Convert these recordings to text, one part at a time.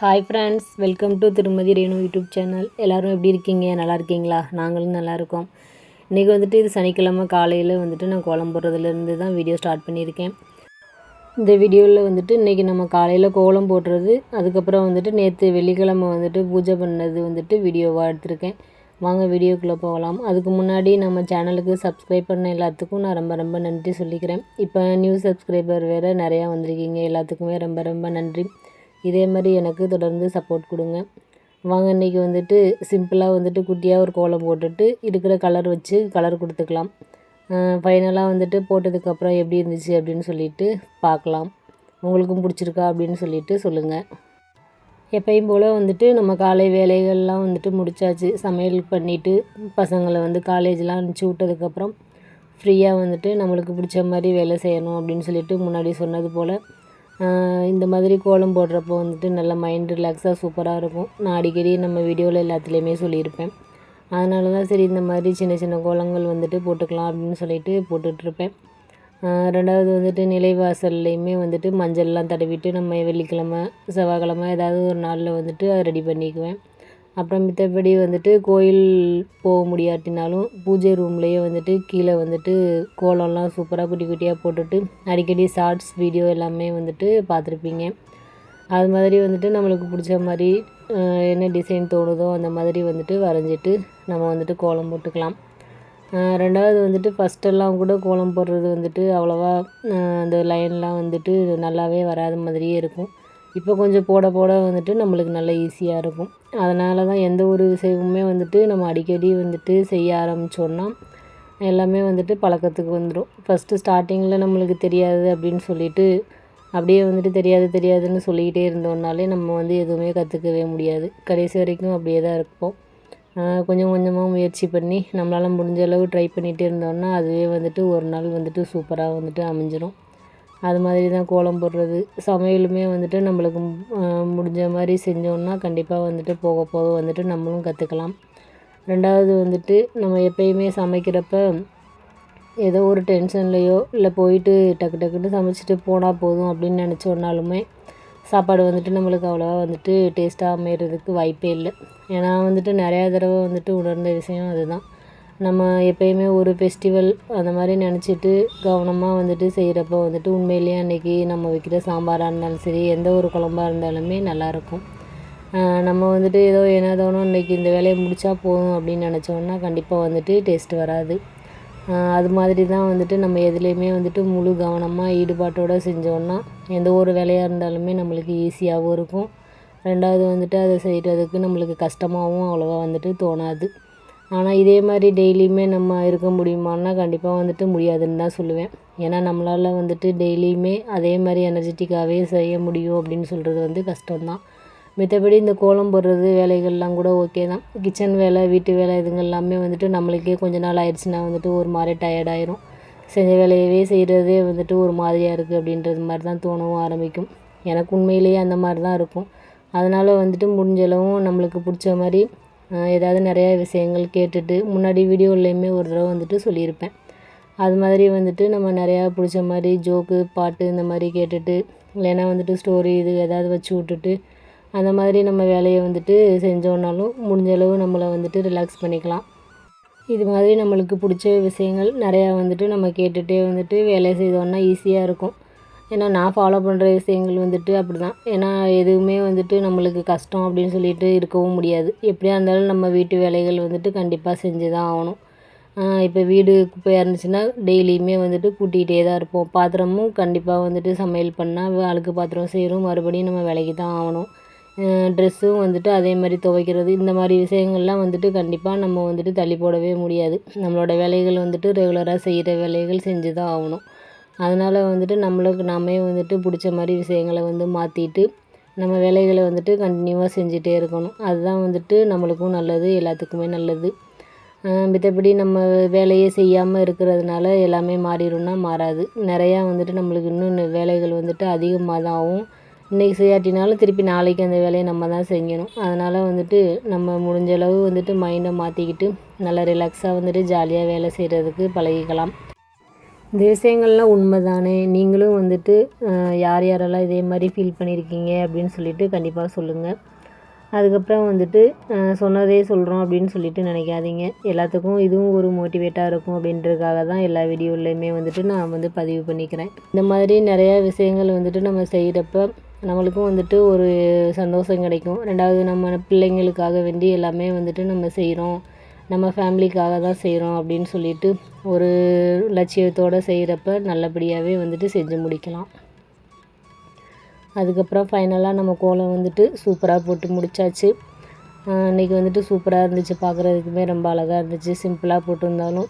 Hi friends welcome to திருமதி Renu YouTube channel எல்லோரும் எப்படி இருக்கீங்க? நல்லா இருக்கீங்களா? நாங்களும் நல்லா இருக்கோம். இன்றைக்கி வந்துட்டு இது சனிக்கிழமை காலையில் வந்துட்டு நான் கோலம் போடுறதுலேருந்து தான் வீடியோ ஸ்டார்ட் பண்ணியிருக்கேன். இந்த வீடியோவில் வந்துட்டு இன்றைக்கி நம்ம காலையில் கோலம் போடுறது அதுக்கப்புறம் வந்துட்டு நேற்று வெள்ளிக்கிழமை வந்துட்டு பூஜை பண்ணது வந்துட்டு வீடியோவாக எடுத்திருக்கேன். வாங்க வீடியோக்குள்ளே போகலாம். அதுக்கு முன்னாடி நம்ம சேனலுக்கு சப்ஸ்கிரைப் பண்ண எல்லாத்துக்கும் நான் ரொம்ப ரொம்ப நன்றி சொல்லிக்கிறேன். இப்போ நியூ சப்ஸ்கிரைபர் வேறு நிறையா வந்திருக்கீங்க. எல்லாத்துக்குமே ரொம்ப ரொம்ப நன்றி. இதே மாதிரி எனக்கு தொடர்ந்து சப்போர்ட் கொடுங்க. வாங்க இன்றைக்கி வந்துட்டு சிம்பிளாக வந்துட்டு குட்டியாக ஒரு கோலம் போட்டுட்டு இருக்கிற கலர் வச்சு கலர் கொடுத்துக்கலாம். ஃபைனலாக வந்துட்டு போட்டதுக்கப்புறம் எப்படி இருந்துச்சு அப்படின்னு சொல்லிட்டு பார்க்கலாம். உங்களுக்கும் பிடிச்சிருக்கா அப்படின்னு சொல்லிட்டு சொல்லுங்கள் எப்பயும் போல் வந்துட்டு நம்ம காலை வேலைகள்லாம் வந்துட்டு முடிச்சாச்சு. சமையல் பண்ணிவிட்டு பசங்களை வந்து காலேஜ்லாம் அனுப்பிச்சி விட்டதுக்கப்புறம் ஃப்ரீயாக வந்துட்டு நம்மளுக்கு பிடிச்ச மாதிரி வேலை செய்யணும் அப்படின்னு சொல்லிட்டு முன்னாடி சொன்னது போல் இந்த மாதிரி கோலம் போடுறப்போ வந்துட்டு நல்ல மைண்ட் ரிலாக்ஸாக சூப்பராக இருக்கும். நான் அடிக்கடி நம்ம வீடியோவில் எல்லாத்துலேயுமே சொல்லியிருப்பேன். அதனால தான் சரி இந்த மாதிரி சின்ன சின்ன கோலங்கள் வந்துட்டு போட்டுக்கலாம் அப்படின்னு சொல்லிட்டு போட்டுட்ருப்பேன். ரெண்டாவது வந்துட்டு நிலைவாசல்லையுமே வந்துட்டு மஞ்சள்லாம் தடவிட்டு நம்ம வெள்ளிக்கிழமை செவ்வாய்க்கிழமை ஏதாவது ஒரு நாளில் வந்துட்டு அதை ரெடி பண்ணிக்குவேன். அப்புறம் மித்தபடி வந்துட்டு கோயில் போக முடியாட்டினாலும் பூஜை ரூம்லேயே வந்துட்டு கீழே வந்துட்டு கோலம்லாம் சூப்பராக குட்டி குட்டியாக போட்டுட்டு அடிக்கடி ஷார்ட்ஸ் வீடியோ எல்லாமே வந்துட்டு பார்த்துருப்பீங்க. அது மாதிரி வந்துட்டு நம்மளுக்கு பிடிச்ச மாதிரி என்ன டிசைன் தோணுதோ அந்த மாதிரி வந்துட்டு வரைஞ்சிட்டு நம்ம வந்துட்டு கோலம் போட்டுக்கலாம். ரெண்டாவது வந்துட்டு ஃபஸ்ட்டெல்லாம் கூட கோலம் போடுறது வந்துட்டு அவ்வளோவா அந்த லைன்லாம் வந்துட்டு நல்லாவே வராத மாதிரியே இருக்கும். இப்போ கொஞ்சம் போட போட வந்துட்டு நம்மளுக்கு நல்ல ஈஸியாக இருக்கும். அதனால தான் எந்த ஒரு விஷயமுமே வந்துட்டு நம்ம அடிக்கடி வந்துட்டு செய்ய ஆரம்பித்தோன்னா எல்லாமே வந்துட்டு பழக்கத்துக்கு வந்துடும் ஃபஸ்ட்டு ஸ்டார்டிங்கில் நம்மளுக்கு தெரியாது அப்படின்னு சொல்லிட்டு அப்படியே வந்துட்டு தெரியாது தெரியாதுன்னு சொல்லிக்கிட்டே இருந்தோம்னாலே நம்ம வந்து எதுவுமே கற்றுக்கவே முடியாது. கடைசி வரைக்கும் அப்படியே தான் இருப்போம் கொஞ்சம் கொஞ்சமாக முயற்சி பண்ணி நம்மளால் முடிஞ்ச அளவு ட்ரை பண்ணிகிட்டே இருந்தோம்னா அதுவே வந்துட்டு ஒரு நாள் வந்துட்டு சூப்பராக வந்துட்டு அமைஞ்சிரும். அது மாதிரி தான் கோலம் போடுறது. சமையலுமே வந்துட்டு நம்மளுக்கு முடிஞ்ச மாதிரி செஞ்சோன்னா கண்டிப்பாக வந்துட்டு போக போக வந்துட்டு நம்மளும் கற்றுக்கலாம் ரெண்டாவது வந்துட்டு நம்ம எப்பயுமே சமைக்கிறப்ப ஏதோ ஒரு டென்ஷன்லேயோ இல்லை போயிட்டு டக்கு டக்குன்னு சமைச்சிட்டு போனால் போதும் அப்படின்னு நினச்சோன்னாலுமே சாப்பாடு வந்துட்டு நம்மளுக்கு அவ்வளோவா வந்துட்டு டேஸ்ட்டாக அமைகிறதுக்கு வாய்ப்பே இல்லை. ஏன்னா வந்துட்டு நிறையா தடவை வந்துட்டு உணர்ந்த விஷயம் அதுதான். நம்ம எப்பயுமே ஒரு ஃபெஸ்டிவல் அந்த மாதிரி நினச்சிட்டு கவனமாக வந்துட்டு செய்கிறப்ப வந்துட்டு உண்மையிலேயே அன்றைக்கி நம்ம வைக்கிற சாம்பாராக இருந்தாலும் சரி எந்த ஒரு குழம்பாக இருந்தாலுமே நல்லாயிருக்கும் நம்ம வந்துட்டு ஏதோ ஏனாதோனோ இன்றைக்கி இந்த வேலையை முடித்தா போதும் அப்படின்னு நினச்சோன்னா கண்டிப்பாக வந்துட்டு டேஸ்ட் வராது. அது மாதிரி தான் வந்துட்டு நம்ம எதுலேயுமே வந்துட்டு முழு கவனமாக ஈடுபாட்டோடு செஞ்சோன்னா எந்த ஒரு வேலையாக இருந்தாலுமே நம்மளுக்கு ஈஸியாகவும் இருக்கும். ரெண்டாவது வந்துட்டு அதை செய்கிறதுக்கு நம்மளுக்கு கஷ்டமாகவும் அவ்வளோவா வந்துட்டு தோணாது. ஆனால் இதே மாதிரி டெய்லியுமே நம்ம இருக்க முடியுமான்னா கண்டிப்பாக வந்துட்டு முடியாதுன்னு தான் சொல்லுவேன். ஏன்னா நம்மளால் வந்துட்டு டெய்லியுமே அதே மாதிரி எனர்ஜெட்டிக்காகவே செய்ய முடியும் அப்படின்னு சொல்கிறது வந்து கஷ்டம்தான். மத்தபடி இந்த கோலம் போடுறது வேலைகள்லாம் கூட ஓகே தான். கிச்சன் வேலை வீட்டு வேலை இதுங்க எல்லாமே வந்துட்டு நம்மளுக்கே கொஞ்ச நாள் ஆயிடுச்சுன்னா வந்துட்டு ஒரு மாதிரி டயர்டாயிரும் செஞ்ச வேலையவே செய்கிறதே வந்துட்டு ஒரு மாதிரியாக இருக்குது அப்படின்றது மாதிரி தான் தோணவும் ஆரம்பிக்கும். எனக்கு உண்மையிலேயே அந்த மாதிரி தான் இருக்கும். அதனால் வந்துட்டு முடிஞ்சளவும் நம்மளுக்கு பிடிச்ச மாதிரி ஏதாவது நிறையா விஷயங்கள் கேட்டுட்டு முன்னாடி வீடியோலையுமே ஒரு தடவை வந்துட்டு சொல்லியிருப்பேன். அது மாதிரி வந்துட்டு நம்ம நிறையா பிடிச்ச மாதிரி ஜோக்கு பாட்டு இந்த மாதிரி கேட்டுட்டு இல்லைன்னா வந்துட்டு ஸ்டோரி இது ஏதாவது வச்சு விட்டுட்டு அந்த மாதிரி நம்ம வேலையை வந்துட்டு செஞ்சோன்னாலும் முடிஞ்ச அளவு நம்மளை வந்துட்டு ரிலாக்ஸ் பண்ணிக்கலாம். இது மாதிரி நம்மளுக்கு பிடிச்ச விஷயங்கள் நிறையா வந்துட்டு நம்ம கேட்டுகிட்டே வந்துட்டு வேலை செய்தோன்னா ஈஸியாக இருக்கும். ஏன்னா நான் ஃபாலோ பண்ணுற விஷயங்கள் வந்துட்டு அப்படி தான் ஏன்னா எதுவுமே வந்துட்டு நம்மளுக்கு கஷ்டம் அப்படின்னு சொல்லிட்டு இருக்கவும் முடியாது. எப்படியா இருந்தாலும் நம்ம வீட்டு வேலைகள் வந்துட்டு கண்டிப்பாக செஞ்சு தான் ஆகணும் இப்போ வீடு குப்பையாக இருந்துச்சுன்னா டெய்லியுமே வந்துட்டு கூட்டிகிட்டே தான் இருப்போம். பாத்திரமும் கண்டிப்பாக வந்துட்டு சமையல் பண்ணால் அழுக்கு பாத்திரம் செய்கிறோம் மறுபடியும் நம்ம வேலைக்கு தான் ஆகணும் ட்ரெஸ்ஸும் வந்துட்டு அதே மாதிரி துவைக்கிறது இந்த மாதிரி விஷயங்கள்லாம் வந்துட்டு கண்டிப்பாக நம்ம வந்துட்டு தள்ளி போடவே முடியாது. நம்மளோட வேலைகள் வந்துட்டு ரெகுலராக செய்கிற வேலைகள் செஞ்சு தான் ஆகணும். அதனால் வந்துட்டு நம்மளுக்கு நாமே வந்துட்டு பிடிச்ச மாதிரி விஷயங்களை வந்து மாற்றிட்டு நம்ம வேலைகளை வந்துட்டு கண்டினியூவாக செஞ்சுட்டே இருக்கணும். அதுதான் வந்துட்டு நம்மளுக்கும் நல்லது எல்லாத்துக்குமே நல்லது. மத்தபடி நம்ம வேலையே செய்யாமல் இருக்கிறதுனால எல்லாமே மாறிடும்னா மாறாது. நிறையா வந்துட்டு நம்மளுக்கு இன்னும் வேலைகள் வந்துட்டு அதிகமாக தான் ஆகும். இன்றைக்கி செய்யாட்டினாலும் திருப்பி நாளைக்கு அந்த வேலையை நம்ம தான் செய்யணும். அதனால் வந்துட்டு நம்ம முடிஞ்சளவு வந்துட்டு மைண்டை மாற்றிக்கிட்டு நல்லா ரிலாக்ஸாக வந்துட்டு ஜாலியாக வேலை செய்கிறதுக்கு பழகிக்கலாம். இந்த விஷயங்கள்லாம் உண்மை தானே நீங்களும் வந்துட்டு யார் யாரெல்லாம் இதே மாதிரி ஃபீல் பண்ணியிருக்கீங்க அப்படின்னு சொல்லிட்டு கண்டிப்பாக சொல்லுங்கள் அதுக்கப்புறம் வந்துட்டு சொன்னதே சொல்கிறோம் அப்படின்னு சொல்லிட்டு நினைக்காதீங்க. எல்லாத்துக்கும் இதுவும் ஒரு மோட்டிவேட்டாக இருக்கும் அப்படின்றதுக்காக தான் எல்லா வீடியோலையுமே வந்துட்டு நான் வந்து பதிவு பண்ணிக்கிறேன். இந்த மாதிரி நிறையா விஷயங்கள் வந்துட்டு நம்ம செய்கிறப்ப நம்மளுக்கும் வந்துட்டு ஒரு சந்தோஷம் கிடைக்கும். ரெண்டாவது நம்ம பிள்ளைங்களுக்காக வேண்டி எல்லாமே வந்துட்டு நம்ம செய்கிறோம் நம்ம ஃபேமிலிக்காக தான் செய்கிறோம் அப்படின்னு சொல்லிட்டு ஒரு லட்சியத்தோடு செய்கிறப்ப நல்லபடியாகவே வந்துட்டு செஞ்சு முடிக்கலாம். அதுக்கப்புறம் ஃபைனலாக நம்ம கோலம் வந்துட்டு சூப்பராக போட்டு முடித்தாச்சு இன்றைக்கி வந்துட்டு சூப்பராக இருந்துச்சு பார்க்குறதுக்குமே ரொம்ப அழகாக இருந்துச்சு சிம்பிளாக போட்டிருந்தாலும்.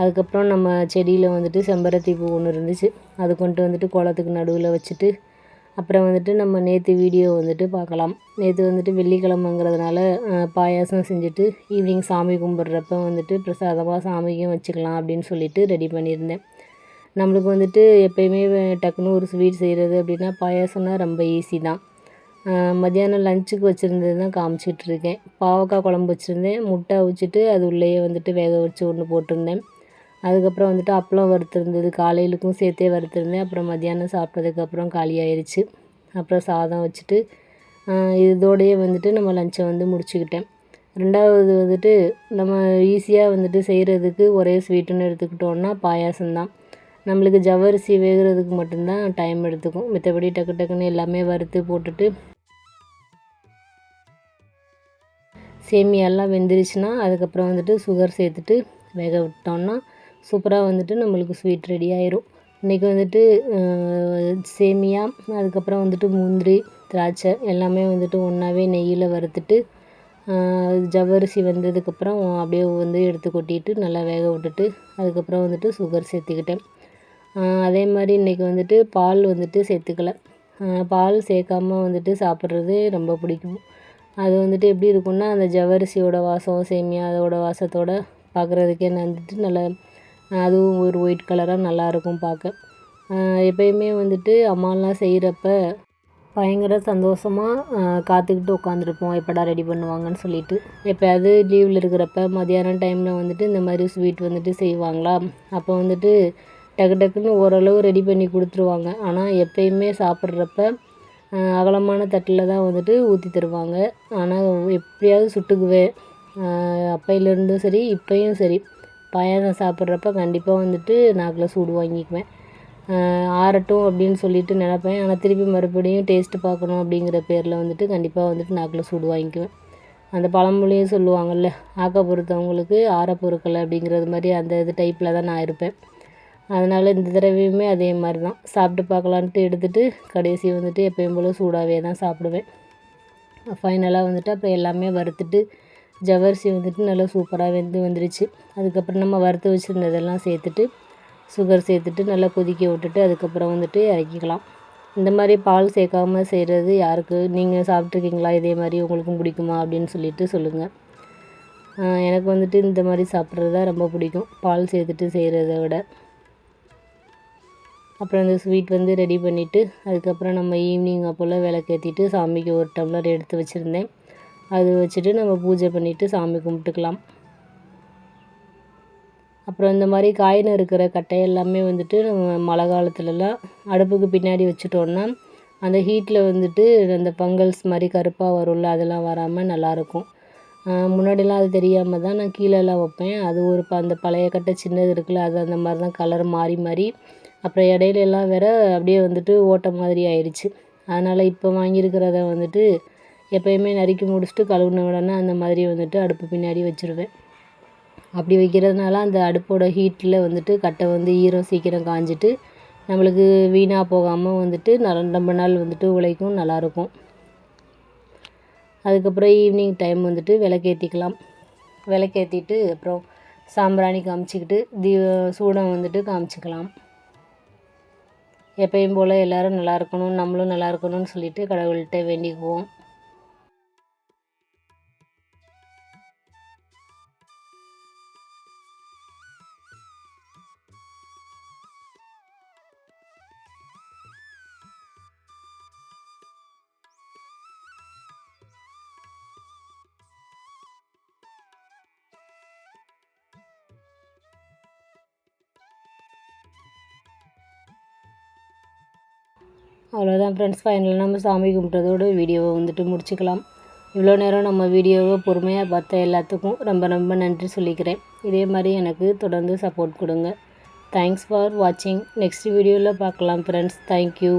அதுக்கப்புறம் நம்ம செடியில் வந்துட்டு செம்பருத்தி பூ ஒன்று இருந்துச்சு. அது கொண்டு வந்துட்டு கோலத்துக்கு நடுவில் வச்சுட்டு அப்புறம் வந்துட்டு நம்ம நேற்று வீடியோ வந்துட்டு பார்க்கலாம். நேற்று வந்துட்டு வெள்ளிக்கிழமைங்கிறதுனால பாயாசம் செஞ்சுட்டு ஈவினிங் சாமி கும்பிட்றப்ப வந்துட்டு பிரசாதமாக சாமிக்கும் வச்சுக்கலாம் அப்படின்னு சொல்லிட்டு ரெடி பண்ணியிருந்தேன். நம்மளுக்கு வந்துட்டு எப்போயுமே டக்குன்னு ஒரு ஸ்வீட் செய்கிறது அப்படின்னா பாயாசம்னா ரொம்ப ஈஸி தான். மத்தியானம் லஞ்சுக்கு வச்சுருந்தது தான் காமிச்சிட்ருக்கேன் பாவக்காய் குழம்பு வச்சுருந்தேன். முட்டை அவிச்சிட்டு அது உள்ளேயே வந்துட்டு வேக வச்சு ஒன்று போட்டிருந்தேன். அதுக்கப்புறம் வந்துட்டு அப்பளம் வறுத்துருந்தது. காலையிலுக்கும் சேர்த்தே வறுத்துருந்தேன். அப்புறம் மத்தியானம் சாப்பிட்டதுக்கப்புறம் காலி ஆயிடுச்சு அப்புறம் சாதம் வச்சுட்டு இதோடையே வந்துட்டு நம்ம லஞ்சை வந்து முடிச்சுக்கிட்டேன். ரெண்டாவது வந்துட்டு நம்ம ஈஸியாக வந்துட்டு செய்கிறதுக்கு ஒரே ஸ்வீட்டுன்னு எடுத்துக்கிட்டோன்னா பாயாசம் தான் நம்மளுக்கு ஜவ்வரிசி வேகிறதுக்கு மட்டும்தான் டைம் எடுத்துக்கும். மற்றபடி டக்கு டக்குன்னு எல்லாமே வறுத்து போட்டுட்டு சேமியாலாம் வெந்துருச்சுன்னா அதுக்கப்புறம் வந்துட்டு சுகர் சேர்த்துட்டு வேக விட்டோன்னா சூப்பராக வந்துட்டு நம்மளுக்கு ஸ்வீட் ரெடி ஆயிரும். இன்றைக்கி வந்துட்டு சேமியா அதுக்கப்புறம் வந்துட்டு முந்திரி திராட்சை எல்லாமே வந்துட்டு ஒன்றாவே நெய்யில் வறுத்துட்டு ஜவ்வரிசி வெந்ததுக்கப்புறம் அப்படியே வந்து எடுத்து கொட்டிட்டு நல்லா வேக விட்டுட்டு அதுக்கப்புறம் வந்துட்டு சுகர் சேர்த்துக்கிட்டேன். அதே மாதிரி இன்றைக்கி வந்துட்டு பால் வந்துட்டு சேர்த்துக்கல. பால் சேர்க்காம வந்துட்டு சாப்பிட்றது ரொம்ப பிடிக்கும். அது வந்துட்டு எப்படி இருக்கும்னா அந்த ஜவ்வரிசியோட வாசம் சேமியா அதோட வாசத்தோட பார்க்குறதுக்கே வந்துட்டு நல்லா அதுவும் ஒரு ஒயிட் கலராக நல்லாயிருக்கும் பார்க்க. எப்பயுமே வந்துட்டு அம்மாலாம் செய்கிறப்ப பயங்கர சந்தோஷமாக காத்துக்கிட்டு உட்காந்துருப்போம் எப்படா ரெடி பண்ணுவாங்கன்னு சொல்லிட்டு. எப்போயாவது லீவில் இருக்கிறப்ப மதியானம் டைமில் வந்துட்டு இந்த மாதிரி ஸ்வீட் வந்துட்டு செய்வாங்களா? அப்போ வந்துட்டு டக்கு டக்குன்னு ஓரளவு ரெடி பண்ணி கொடுத்துருவாங்க. ஆனால் எப்பயுமே சாப்பிட்றப்ப அகலமான தட்டில் தான் வந்துட்டு ஊற்றி தருவாங்க. ஆனால் எப்படியாவது சுட்டுக்குவேன். அப்பையிலேருந்தும் சரி இப்போயும் சரி. பாயாசம் சாப்பிட்றப்ப கண்டிப்பாக வந்துட்டு நாக்கில் சூடு வாங்கிக்குவேன். ஆறட்டும் அப்படின்னு சொல்லிட்டு நினப்பேன். ஆனால் திருப்பி மறுபடியும் டேஸ்ட்டு பார்க்கணும் அப்படிங்கிற பேரில் வந்துட்டு கண்டிப்பாக வந்துட்டு நாக்கில் சூடு வாங்கிக்குவேன். அந்த பழமொழியும் சொல்லுவாங்கள்ல ஆக்க பொறுத்தவங்களுக்கு ஆற பொறுக்கலை அப்படிங்கிறது மாதிரி அந்த இது டைப்பில் தான் நான் இருப்பேன். அதனால் இந்த தடவையுமே அதே மாதிரி தான் சாப்பிட்டு பார்க்கலான்ட்டு எடுத்துகிட்டு கடைசி வந்துட்டு எப்பயும் போல் சூடாகவே தான் சாப்பிடுவேன். ஃபைனலாக வந்துட்டு அப்புறம் எல்லாமே வறுத்துட்டு ஜவ்வரிசி வந்துட்டு நல்லா சூப்பராக வெந்து வந்துருச்சு. அதுக்கப்புறம் நம்ம வறுத்து வச்சுருந்ததெல்லாம் சேர்த்துட்டு சுகர் சேர்த்துட்டு நல்லா கொதிக்க விட்டுட்டு அதுக்கப்புறம் வந்துட்டு இறக்கிக்கலாம். இந்த மாதிரி பால் சேர்க்காம செய்கிறது யாருக்கு நீங்கள் சாப்பிட்ருக்கீங்களா இதே மாதிரி உங்களுக்கும் பிடிக்குமா? அப்படின்னு சொல்லிட்டு சொல்லுங்கள் எனக்கு வந்துட்டு இந்த மாதிரி சாப்பிட்றது தான் ரொம்ப பிடிக்கும். பால் சேர்த்துட்டு செய்கிறத விட. அப்புறம் இந்த ஸ்வீட் வந்து ரெடி பண்ணிவிட்டு அதுக்கப்புறம் நம்ம ஈவினிங் அப்போல்லாம் விளக்கேற்றிட்டு சாமிக்கு ஒரு டம்ளர் எடுத்து வச்சுருந்தேன். அது வச்சுட்டு நம்ம பூஜை பண்ணிவிட்டு சாமி கும்பிட்டுக்கலாம். அப்புறம் இந்த மாதிரி காயின் இருக்கிற கட்டை எல்லாமே வந்துட்டு நம்ம மழை காலத்துலலாம் அடுப்புக்கு பின்னாடி வச்சுட்டோன்னா அந்த ஹீட்டில் வந்துட்டு அந்த பங்கல்ஸ் மாதிரி கருப்பாக வரும்ல அதெல்லாம் வராமல் நல்லாயிருக்கும். முன்னாடிலாம் அது தெரியாமல் தான் நான் கீழெல்லாம் வைப்பேன். அது ஒரு அந்த பழைய கட்டை சின்னது இருக்குல்ல அது அந்த மாதிரி தான் கலர் மாறி மாறி. அப்புறம் இடையில எல்லாம் வேற அப்படியே வந்துட்டு ஓட்டை மாதிரி ஆயிடுச்சு. அதனால் இப்போ வாங்கியிருக்கிறத வந்துட்டு எப்போயுமே நறுக்கி முடிச்சுட்டு கழுவுன உடனே அந்த மாதிரி வந்துட்டு அடுப்பு பின்னாடி வச்சுருவேன். அப்படி வைக்கிறதுனால அந்த அடுப்போட ஹீட்டில் வந்துட்டு கட்டை வந்து ஈரம் சீக்கிரம் காஞ்சிட்டு நம்மளுக்கு வீணாக போகாமல் வந்துட்டு நல்ல ரொம்ப நாள் வந்துட்டு உழைக்கும் நல்லாயிருக்கும். அதுக்கப்புறம் ஈவினிங் டைம் வந்துட்டு விளக்கேற்றிக்கலாம் விளக்கேற்றிட்டு அப்புறம் சாம்பிராணி காமிச்சிக்கிட்டு தீ சூடம் வந்துட்டு காமிச்சிக்கலாம். எப்பயும் போல் எல்லோரும் நல்லா இருக்கணும் நம்மளும் நல்லா இருக்கணும்னு சொல்லிட்டு கடவுள்கிட்ட வேண்டிக்குவோம். அவ்வளோதான் ஃப்ரெண்ட்ஸ் ஃபைனலாக நம்ம சாமி கும்பிட்டதோடு வீடியோவை வந்துட்டு முடிச்சுக்கலாம். இவ்வளோ நேரம் நம்ம வீடியோவை பொறுமையாக பார்த்த எல்லாத்துக்கும் ரொம்ப ரொம்ப நன்றி சொல்லிக்கிறேன். இதே மாதிரி எனக்கு தொடர்ந்து சப்போர்ட் கொடுங்க. தேங்க்ஸ் ஃபார் வாட்சிங் நெக்ஸ்ட் வீடியோவில் பார்க்கலாம் ஃப்ரெண்ட்ஸ் தேங்க்யூ